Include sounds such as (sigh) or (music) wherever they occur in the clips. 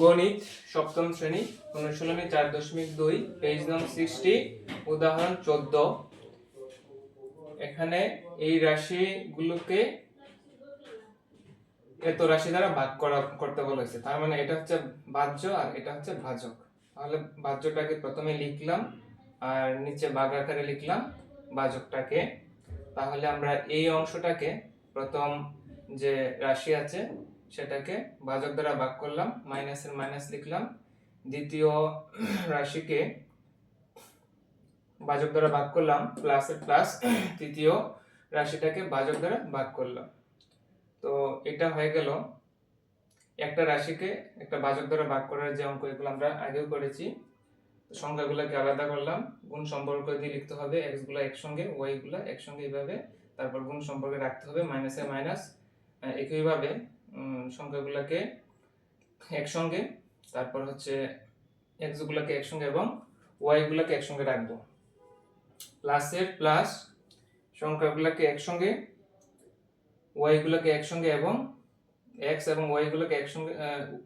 গণিত সপ্তম শ্রেণি, অনুশীলনী চার দশমিক দুই, পেজ নং সিক্সটি উদাহরণ চোদ্দ। এখানে এই রাশিগুলোকে এত রাশি দ্বারা ভাগ করা, করতে বলেছে তার মানে এটা হচ্ছে বাহ্য আর এটা হচ্ছে ভাজক। তাহলে বাহ্যটাকে প্রথমে লিখলাম আর নিচে ভাগ আকারে লিখলাম ভাজকটাকে তাহলে আমরা এই অংশটাকে প্রথম যে রাশি আছে সেটাকে ভাজক দ্বারা ভাগ করলাম মাইনাসের মাইনাস লিখলাম। দ্বিতীয় (clears throat) রাশিকে ভাজক দ্বারা ভাগ করলাম প্লাসের প্লাস (clears throat) তৃতীয় রাশিটাকে ভাজক দ্বারা ভাগ করলাম। তো এটা হয়ে গেল। একটা রাশিকে একটা ভাজক দ্বারা ভাগ করার যে অঙ্ক, এগুলো আমরা আগেও করেছি। সংখ্যাগুলোকে আলাদা করলাম। গুণ সম্পর্ক দিয়ে লিখতে হবে এক্সগুলো একসঙ্গে ওয়াই গুলো একসঙ্গে এইভাবে। তারপর গুণ সম্পর্কে রাখতে হবে মাইনাসে মাইনাস একইভাবে। সংখ্যাগুলোকে একসঙ্গে, তারপর হচ্ছে এক্স গুলোকে একসঙ্গে এবং ওয়াই গুলোকে একসঙ্গে রাখব। প্লাসের প্লাস সংখ্যাগুলোকে একসঙ্গে ওয়াই গুলোকে একসঙ্গে এবং এক্স এবং ওয়াই গুলোকে একসঙ্গে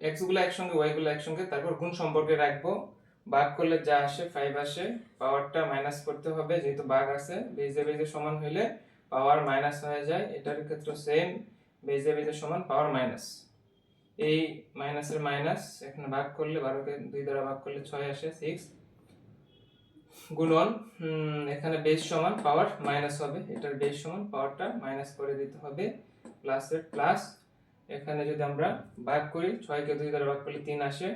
এক্সগুলো একসঙ্গে ওয়াই গুলো একসঙ্গে, তারপর গুণ সম্পর্কে রাখব। ভাগ করলে যা আসে ফাইভ আসে পাওয়ারটা মাইনাস করতে হবে, যেহেতু ভাগ আছে, বেজে বেজে সমান হইলে পাওয়ার মাইনাস হয়ে যায়, এটার ক্ষেত্রে সেম বেজে বেজে সমান পাওয়ার মাইনাস এই মাইনাসের মাইনাস এখানে ভাগ করলে বারোকে দুই দ্বারা ভাগ করলে ছয় আসে সিক্স গুণন এখানে বেস সমান পাওয়ার মাইনাস হবে। এটার বেস সমান পাওয়ারটা মাইনাস করে দিতে হবে। প্লাসের প্লাস এখানে যদি আমরা ভাগ করি ছয়কে দুই দ্বারা ভাগ করলে তিন আসে।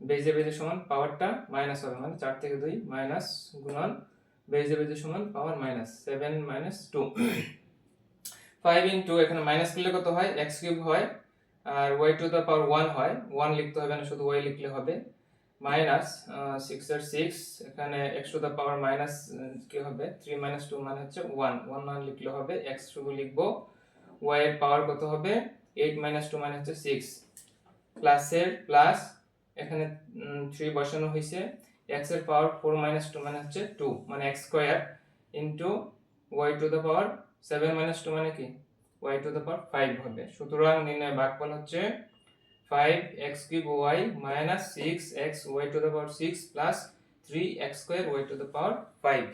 বেজে বেজে সমান পাওয়ারটা মাইনাস হবে মানে চার থেকে দুই মাইনাস গুণন বেজে বেজে সমান power minus seven minus two five into এখানে মাইনাস করলে কত হয়? এক্স কিউব হয়। আর y to the power one হয়। ওয়ান লিখতে হবে না, শুধু ওয়াই লিখলে হবে। মাইনাস সিক্স এর সিক্স এখানে x to the power minus কি হবে? থ্রি মাইনাস টু মানে হচ্ছে ওয়ান ওয়ান ওয়ান লিখলে হবে এক্স শুধু লিখব। ওয়াই এর পাওয়ার কত হবে? এইট মাইনাস টু মানে হচ্ছে সিক্স প্লাসের প্লাস এখানে থ্রি বসানো হয়েছে। এক্সের পাওয়ার ফোর মাইনাস টু মানে হচ্ছে টু মানে x square into y to the power seven minus two মানে কি? Y to the power five হবে। সুতরাং নির্ণয় ভাগফল হচ্ছে five x cube y minus six x y to the power six plus three x square y to the power five